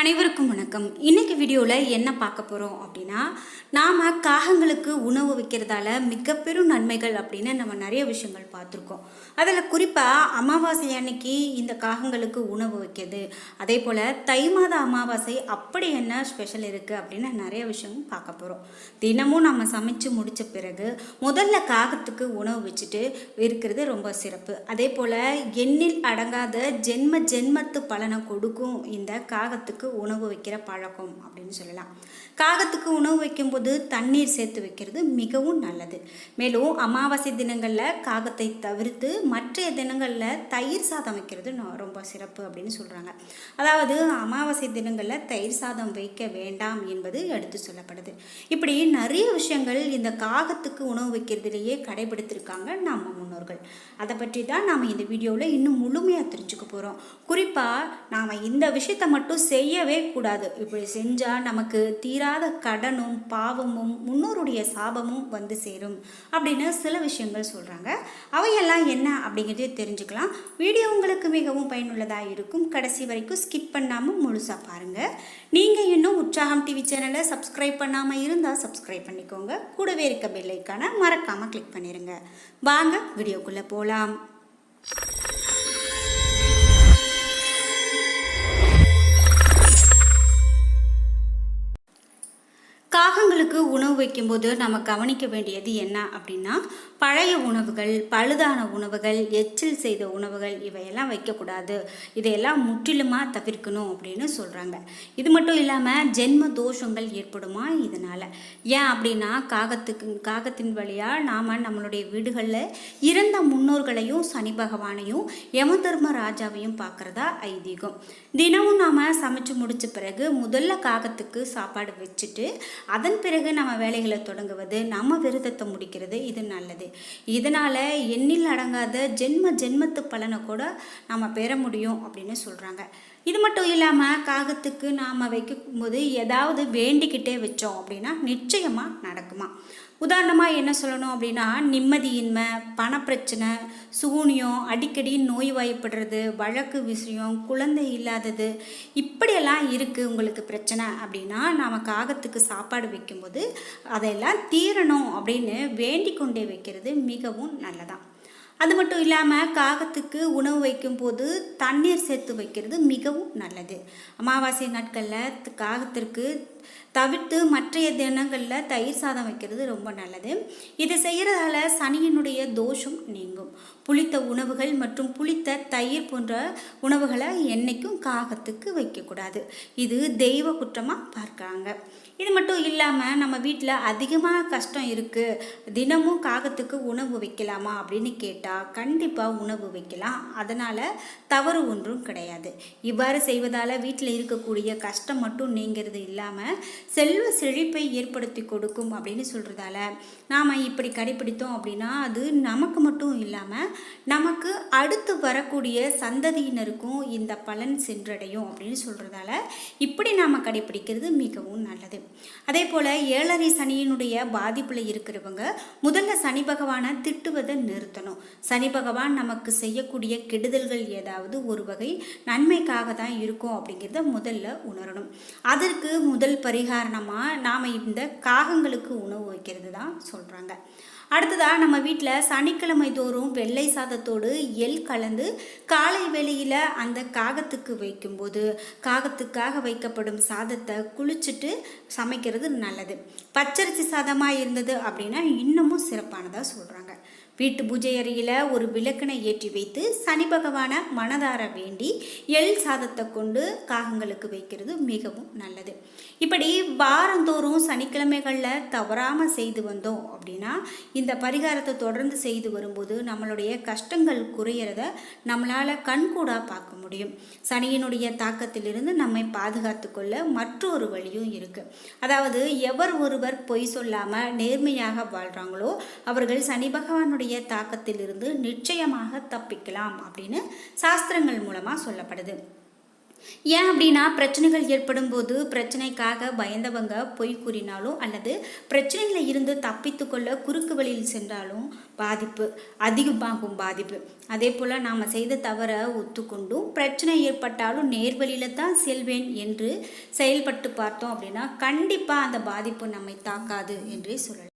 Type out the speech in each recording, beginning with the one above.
அனைவருக்கும் வணக்கம். இன்னைக்கு வீடியோவில் என்ன பார்க்க போகிறோம் அப்படின்னா நாம் காகங்களுக்கு உணவு வைக்கிறதால மிக பெரும் நன்மைகள் அப்படின்னு நம்ம நிறைய விஷயங்கள் பார்த்துருக்கோம். அதில் குறிப்பாக அமாவாசை அன்னைக்கு இந்த காகங்களுக்கு உணவு வைக்கிறது. அதே போல் தை மாத அமாவாசை அப்படி என்ன ஸ்பெஷல் இருக்குது அப்படின்னு நிறைய விஷயம் பார்க்க போகிறோம் தினமும் நம்ம சமைச்சு முடித்த பிறகு முதல்ல காகத்துக்கு உணவு வச்சுட்டு இருக்கிறது ரொம்ப சிறப்பு. அதே போல் எண்ணில் அடங்காத ஜென்ம ஜென்மத்து பலனை கொடுக்கும் இந்த காகத்துக்கு உணவு வைக்கிற பழக்கம் அப்படின்னு சொல்லலாம். காகத்துக்கு உணவு வைக்கும்போது தண்ணீர் சேர்த்து வைக்கிறது மிகவும் நல்லது. மேலும் அமாவாசை தினங்களில் காகத்தை தவிர்த்து மற்றைய தினங்களில் தயிர் சாதம் வைக்கிறது ரொம்ப சிறப்பு அப்படின்னு சொல்கிறாங்க அதாவது அமாவாசை தினங்களில் தயிர் சாதம் வைக்க வேண்டாம் என்பது எடுத்து சொல்லப்படுது. இப்படி நிறைய விஷயங்கள் இந்த காகத்துக்கு உணவு வைக்கிறதுலேயே கடைபிடித்திருக்காங்க நம்ம முன்னோர்கள். அதை பற்றி தான் நாம் இந்த வீடியோவில் இன்னும் முழுமையாக தெரிஞ்சுக்க போகிறோம் குறிப்பாக நாம் இந்த விஷயத்தை மட்டும் செய்ய செய்யவே கூடாது. இப்படி செஞ்சால் நமக்கு தீராத கடனும் பாவமும் முன்னோருடைய சாபமும் வந்து சேரும் அப்படின்னு சில விஷயங்கள் சொல்கிறாங்க அவையெல்லாம் என்ன அப்படிங்கிறதே தெரிஞ்சுக்கலாம். வீடியோ உங்களுக்கு மிகவும் பயனுள்ளதாக இருக்கும். கடைசி வரைக்கும் ஸ்கிப் பண்ணாமல் முழுசாக பாருங்கள் நீங்கள் இன்னும் உற்சாகம் டிவி சேனலை சப்ஸ்கிரைப் பண்ணாமல் இருந்தால் சப்ஸ்கிரைப் பண்ணிக்கோங்க. கூடவே இருக்க பெல்லைக்கான மறக்காமல் கிளிக் பண்ணிடுங்க வாங்க வீடியோக்குள்ளே போகலாம் காகங்களுக்கு உணவு வைக்கும்போது நம்ம கவனிக்க வேண்டியது என்ன அப்படின்னா பழைய உணவுகள் பழுதான உணவுகள் எச்சில் செய்த உணவுகள் இவையெல்லாம் வைக்கக்கூடாது. இதையெல்லாம் முற்றிலுமாக தவிர்க்கணும் அப்படின்னு சொல்கிறாங்க இது மட்டும் இல்லாமல் ஜென்ம தோஷங்கள் ஏற்படுமா இதனால்? ஏன் அப்படின்னா காகத்துக்கு காகத்தின் வழியாக நாம் நம்மளுடைய வீடுகளில் இறந்த முன்னோர்களையும் சனி பகவானையும் யம தர்ம ராஜாவையும் பார்க்குறதா ஐதீகம். தினமும் நாம் சமைச்சு முடித்த பிறகு முதல்ல காகத்துக்கு சாப்பாடு வச்சுட்டு அதன் பிறகு நம்ம வேலைகளை தொடங்குவது நம்ம விரதத்தை முடிக்கிறது இது நல்லது. இதனால் எண்ணில் அடங்காத ஜென்ம ஜென்மத்து பலனை கூட நம்ம பெற முடியும் அப்படின்னு சொல்கிறாங்க இது மட்டும் இல்லாமல் காகத்துக்கு நாம் வைக்கும்போது ஏதாவது வேண்டிக்கிட்டே வச்சோம் அப்படின்னா நிச்சயமாக நடக்குமா? உதாரணமாக என்ன சொல்லணும் அப்படின்னா நிம்மதியின்மை பணப்பிரச்சனை சூனியம் அடிக்கடி நோய்வாய்ப்படுறது வழக்கு விஷயம் குழந்தை இல்லாதது இப்படியெல்லாம் இருக்குது உங்களுக்கு பிரச்சனை அப்படின்னா நாம் காகத்துக்கு சாப்பாடு வைக்கும்போது அதையெல்லாம் தீரணும் அப்படின்னு வேண்டிக் கொண்டே வைக்கிறது மிகவும் நல்லதான் அது மட்டும் இல்லாமல் காகத்துக்கு உணவு வைக்கும்போது தண்ணீர் சேர்த்து வைக்கிறது மிகவும் நல்லது. அமாவாசை நாட்களில் காகத்திற்கு தவிர்த்து மற்றைய தினங்களில் தயிர் சாதம் வைக்கிறது ரொம்ப நல்லது. இதை செய்கிறதால சனியினுடைய தோஷம் நீங்கும். புளித்த உணவுகள் மற்றும் புளித்த தயிர் போன்ற உணவுகளை என்றைக்கும் காகத்துக்கு வைக்கக்கூடாது. இது தெய்வ குற்றமாக பார்க்குறாங்க. இது மட்டும் இல்லாமல் நம்ம வீட்டில் அதிகமாக கஷ்டம் இருக்குது தினமும் காகத்துக்கு உணவு வைக்கலாமா அப்படின்னு கேட்டால் கண்டிப்பாக உணவு வைக்கலாம். அதனால் தவறு ஒன்றும் கிடையாது. இவ்வாறு செய்வதால் வீட்டில் இருக்கக்கூடிய கஷ்டம் மட்டும் நீங்கிறது இல்லாமல் செல்வ செழிப்பை ஏற்படுத்தி கொடுக்கும் அப்படின்னு சொல்கிறதால நாம் இப்படி கடைப்பிடித்தோம் அப்படின்னா அது நமக்கு மட்டும் இல்லாமல் நமக்கு அடுத்து வரக்கூடிய சந்ததியினருக்கும் இந்த பலன் சென்றடையும் அப்படின்னு சொல்கிறதால இப்படி நாம் கடைப்பிடிக்கிறது மிகவும் நல்லது. அதே போல் ஏழரை சனியினுடைய பாதிப்பில் இருக்கிறவங்க முதல்ல சனி பகவானை திட்டுவதை நிறுத்தணும். சனி பகவான் நமக்கு செய்யக்கூடிய கெடுதல்கள் ஏதாவது ஒரு வகை நன்மைக்காக தான் இருக்கும் அப்படிங்கிறத முதல்ல உணரணும். அதற்கு முதல் பரிகாரணமாக நாம் இந்த காகங்களுக்கு உணவு வைக்கிறது தான் சொல்கிறாங்க அடுத்ததாக நம்ம வீட்டில் சனிக்கிழமை தோறும் வெள்ளை சாதத்தோடு எள் கலந்து காலை வேளையில் அந்த காகத்துக்கு வைக்கும்போது காகத்துக்காக வைக்கப்படும் சாதத்தை குளிச்சுட்டு சமைக்கிறது நல்லது. பச்சரிசி சாதமாக இருந்தது அப்படின்னா இன்னமும் சிறப்பானதாக சொல்கிறாங்க வீட்டு பூஜை அறையில் ஒரு விளக்கினை ஏற்றி வைத்து சனி பகவானை மனதார வேண்டி எள் சாதத்தை கொண்டு காகங்களுக்கு வைக்கிறது மிகவும் நல்லது. இப்படி வாரந்தோறும் சனிக்கிழமைகளில் தவறாமல் செய்து வந்தோம் அப்படின்னா இந்த பரிகாரத்தை தொடர்ந்து செய்து வரும்போது நம்மளுடைய கஷ்டங்கள் குறையிறத நம்மளால் கண்கூடாக பார்க்க முடியும். சனியினுடைய தாக்கத்திலிருந்து நம்மை பாதுகாத்து கொள்ள மற்றொரு வழியும் இருக்குது அதாவது எவர் ஒருவர் பொய் சொல்லாமல் நேர்மையாக வாழ்கிறாங்களோ அவர்கள் சனி பகவானுடைய தாக்கத்திலிருந்து நிச்சயமாக தப்பிக்கலாம் அப்படின்னு சாஸ்திரங்கள் மூலமாக சொல்லப்படுது. ஏன் அப்படின்னா பிரச்சனைகள் ஏற்படும் போது பிரச்சனைக்காக பயந்தவங்க பொய் கூறினாலும் அல்லது பிரச்சனையில் இருந்து தப்பித்து கொள்ள குறுக்கு வழியில் சென்றாலும் பாதிப்பு அதிகமாகும் பாதிப்பு. அதே போல் நாம் செய்த தவற ஒத்துக்கொண்டும் பிரச்சனை ஏற்பட்டாலும் நேர்வழியில் தான் செல்வேன் என்று செயல்பட்டு பார்த்தோம் அப்படின்னா கண்டிப்பாக அந்த பாதிப்பு நம்மை தாக்காது என்றே சொல்லலாம்.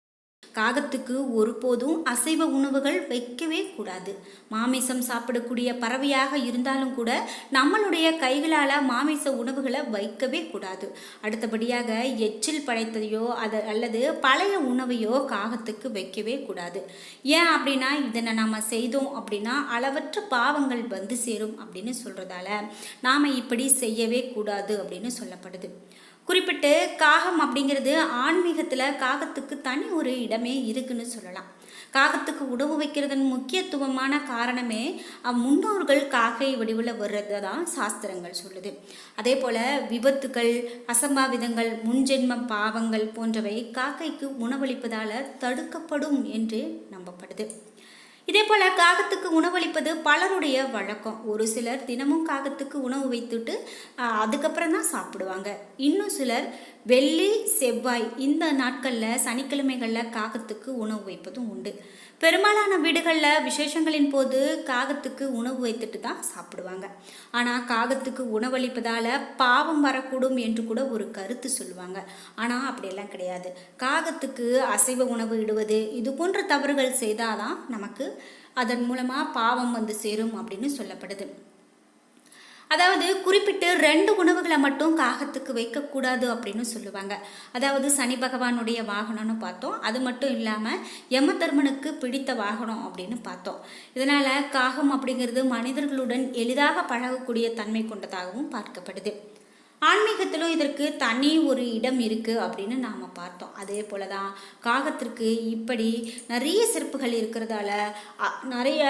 காகத்துக்கு ஒருபோதும் அசைவ உணவுகள் வைக்கவே கூடாது. மாமிசம் சாப்பிடக்கூடிய பறவையாக இருந்தாலும் கூட நம்மளுடைய கைகளால் மாமிச உணவுகளை வைக்கவே கூடாது. அடுத்தபடியாக எச்சில் படைத்ததையோ அது அல்லது பழைய உணவையோ காகத்துக்கு வைக்கவே கூடாது. ஏன் அப்படின்னா இதனை நாம் செய்தோம் அப்படின்னா அளவற்ற பாவங்கள் வந்து சேரும் அப்படின்னு சொல்கிறதால நாம் இப்படி செய்யவே கூடாது அப்படின்னு சொல்லப்படுது. குறிப்பிட்டு காகம் அப்படிங்கிறது ஆன்மீகத்தில் காகத்துக்கு தனி ஒரு இடமே இருக்குன்னு சொல்லலாம். காகத்துக்கு உணவு வைக்கிறதன் முக்கியத்துவமான காரணமே முன்னோர்கள் காக்கை வடிவில் வர்றது தான் சாஸ்திரங்கள் சொல்லுது. அதே போல் விபத்துகள் அசம்பாவிதங்கள் முன்ஜென்ம பாவங்கள் போன்றவை காக்கைக்கு உணவளிப்பதால் தடுக்கப்படும் என்று நம்பப்படுது. இதே போல் காகத்துக்கு உணவளிப்பது பலருடைய வழக்கம். ஒரு சிலர் தினமும் காகத்துக்கு உணவு வைத்துட்டு அதுக்கப்புறம் தான் சாப்பிடுவாங்க. இன்னும் சிலர் வெள்ளி செவ்வாய் இந்த நாட்களில் சனிக்கிழமைகளில் காகத்துக்கு உணவு வைப்பதும் உண்டு. பெரும்பாலான வீடுகளில் விசேஷங்களின் போது காகத்துக்கு உணவு வைத்துட்டு தான் சாப்பிடுவாங்க. ஆனால் காகத்துக்கு உணவளிப்பதால் பாவம் வரக்கூடும் என்று கூட ஒரு கருத்து சொல்லுவாங்க. ஆனால் அப்படியெல்லாம் கிடையாது. காகத்துக்கு அசைவ உணவு இடுவது இது போன்ற தவறுகள் செய்தால் தான் நமக்கு அதன் மூலமாக பாவம் வந்து சேரும் அப்படின்னு சொல்லப்படுது. அதாவது குறிப்பிட்டு ரெண்டு உணவுகளை மட்டும் காகத்துக்கு வைக்கக்கூடாது அப்படின்னு சொல்லுவாங்க. அதாவது சனி பகவானுடைய வாகனம்னு பார்த்தோம். அது மட்டும் இல்லாமல் யம தர்மனுக்கு பிடித்த வாகனம் அப்படின்னு பார்த்தோம். இதனால் காகம் அப்படிங்கிறது மனிதர்களுடன் எளிதாக பழகக்கூடிய தன்மை கொண்டதாகவும் பார்க்கப்படுது. ஆன்மீகத்திலும் இதற்கு தனி ஒரு இடம் இருக்குது அப்படின்னு நாம் பார்த்தோம். அதே போல தான் காகத்திற்கு இப்படி நிறைய சிறப்புகள் இருக்கிறதால நிறைய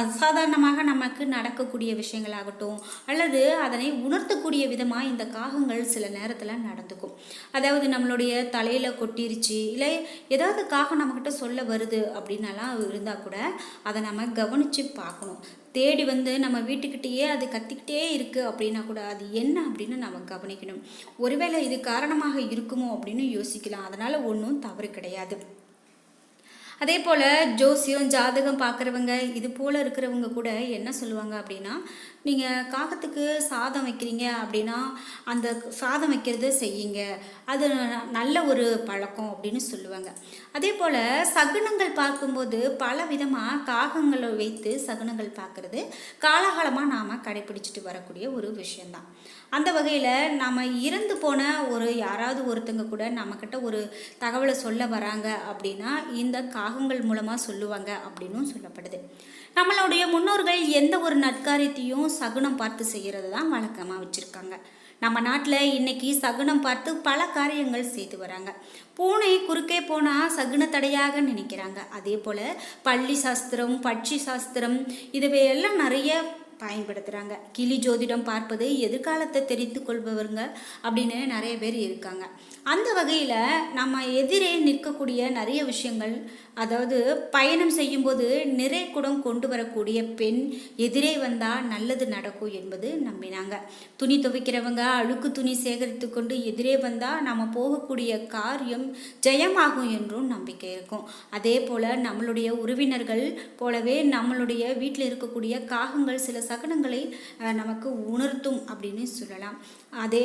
அசாதாரணமாக நமக்கு நடக்கக்கூடிய விஷயங்களாகட்டும் அல்லது அதனை உணர்த்தக்கூடிய விதமாக இந்த காகங்கள் சில நேரத்தில் நடந்துக்கும். அதாவது நம்மளுடைய தலையில் கொட்டிருச்சு இல்லை ஏதாவது காகம் நம்மக்கிட்ட சொல்ல வருது அப்படின்னலாம் இருந்தால் கூட அதை நம்ம கவனித்து பார்க்கணும். தேடி வந்து நம்ம வீட்டுக்கிட்டேயே அது கத்திக்கிட்டே இருக்குது அப்படின்னா கூட அது என்ன அப்படின்னு நம்ம கவனிக்கணும். ஒருவேளை இது காரணமாக இருக்குமோ அப்படின்னு யோசிக்கலாம். அதனால் ஒன்றும் தவறு கிடையாது. அதே போல் ஜோசியம் ஜாதகம் பார்க்குறவங்க இது போல் இருக்கிறவங்க கூட என்ன சொல்லுவாங்க அப்படின்னா நீங்கள் காகத்துக்கு சாதம் வைக்கிறீங்க அப்படின்னா அந்த சாதம் வைக்கிறது செய்யுங்க. அது நல்ல ஒரு பழக்கம் அப்படின்னு சொல்லுவாங்க. அதே போல் சகுனங்கள் பார்க்கும்போது பல விதமாக காகங்களை வைத்து சகுனங்கள் பார்க்குறது காலகாலமாக நாம் கடைபிடிச்சிட்டு வரக்கூடிய ஒரு விஷயந்தான் அந்த வகையில் நம்ம இறந்து போன ஒரு யாராவது ஒருத்தங்க கூட நம்மக்கிட்ட ஒரு தகவலை சொல்ல வராங்க அப்படின்னா இந்த காகங்கள் மூலமாக சொல்லுவாங்க அப்படின்னும் சொல்லப்படுது. நம்மளுடைய முன்னோர்கள் எந்த ஒரு நற்காரியத்தையும் சகுனம் பார்த்து செய்கிறது தான் வழக்கமாக வச்சுருக்காங்க. நம்ம நாட்டில் இன்னைக்கு சகுனம் பார்த்து பல காரியங்கள் செய்து வராங்க. பூனை குறுக்கே போனால் சகுன தடையாக நினைக்கிறாங்க. அதே போல் பள்ளி சாஸ்திரம் பட்சி சாஸ்திரம் இதுவையெல்லாம் நிறைய பயன்படுத்துகிறாங்க கிளி ஜோதிடம் பார்ப்பது எதிர்காலத்தை தெரிந்து கொள்பவருங்க அப்படின்னு நிறைய பேர் இருக்காங்க. அந்த வகையில் நம்ம எதிரே நிற்கக்கூடிய நிறைய விஷயங்கள் அதாவது பயணம் செய்யும்போது நிறை குடம் கொண்டு வரக்கூடிய பெண் எதிரே வந்தால் நல்லது நடக்கும் என்பது நம்பினாங்க. துணி துவைக்கிறவங்க அழுக்கு துணி சேகரித்து கொண்டு எதிரே வந்தால் நம்ம போகக்கூடிய காரியம் ஜெயமாகும் என்றும் நம்பிக்கை இருக்கும். அதே போல் நம்மளுடைய உறவினர்கள் போலவே நம்மளுடைய வீட்டில் இருக்கக்கூடிய காகங்கள் சில சகனங்களை நமக்கு உணர்த்தும் அப்படின்னு சொல்லலாம். அதே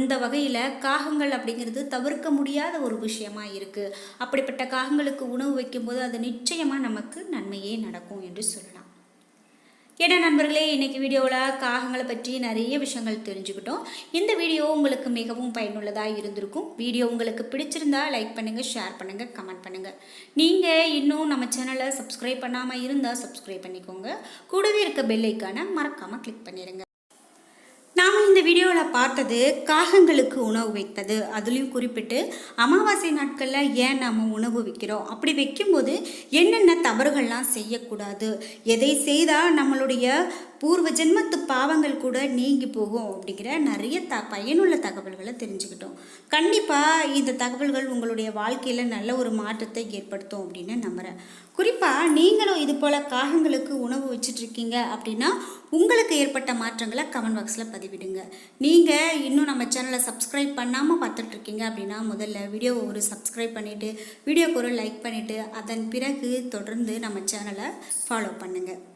அந்த வகையில் காகங்கள் அப்படிங்கிறது தவிர்க்க முடியாத ஒரு விஷயமா இருக்குது அப்படிப்பட்ட காகங்களுக்கு உணவு வைக்கும்போது அது நிச்சயமாக நமக்கு நன்மையே நடக்கும் என்று சொல்லலாம். ஏன்னா நண்பர்களே இன்றைக்கி வீடியோவில் காகங்களை பற்றி நிறைய விஷயங்கள் தெரிஞ்சுக்கிட்டோம். இந்த வீடியோ உங்களுக்கு மிகவும் பயனுள்ளதாக இருந்திருக்கும். வீடியோ உங்களுக்கு பிடிச்சிருந்தா லைக் பண்ணுங்கள் ஷேர் பண்ணுங்கள் கமெண்ட் பண்ணுங்கள் நீங்கள் இன்னும் நம்ம சேனலை சப்ஸ்கிரைப் பண்ணாமல் இருந்தால் சப்ஸ்கிரைப் பண்ணிக்கோங்க. கூடவே இருக்க பெல்லைக்கான மறக்காமல் கிளிக் பண்ணிடுங்க வீடியோவில் பார்த்தது காகங்களுக்கு உணவு வைத்தது. அதுலேயும் குறிப்பிட்டு அமாவாசை நாட்களில் ஏன் நாம் உணவு வைக்கிறோம்? அப்படி வைக்கும்போது என்னென்ன தவறுகள்லாம் செய்யக்கூடாது? எதை செய்தால் நம்மளுடைய பூர்வ ஜென்மத்து பாவங்கள் கூட நீங்கி போகும் அப்படிங்கிற நிறைய த பயனுள்ள தகவல்களை தெரிஞ்சுக்கிட்டோம். கண்டிப்பாக இந்த தகவல்கள் உங்களுடைய வாழ்க்கையில் நல்ல ஒரு மாற்றத்தை ஏற்படுத்தும் அப்படின்னு நம்புகிறேன் குறிப்பாக நீங்களும் இது போல் காகங்களுக்கு உணவு வச்சிட்ருக்கீங்க அப்படின்னா உங்களுக்கு ஏற்பட்ட மாற்றங்களை கமெண்ட் பாக்ஸில் பதிவிடுங்க. நீங்கள் இன்னும் நம்ம சேனலை சப்ஸ்கிரைப் பண்ணாமல் பார்த்துட்ருக்கீங்க அப்படின்னா முதல்ல வீடியோவை ஒரு சப்ஸ்கிரைப் பண்ணிவிட்டு வீடியோக்கு ஒரு லைக் பண்ணிவிட்டு அதன் பிறகு தொடர்ந்து நம்ம சேனலை ஃபாலோ பண்ணுங்கள்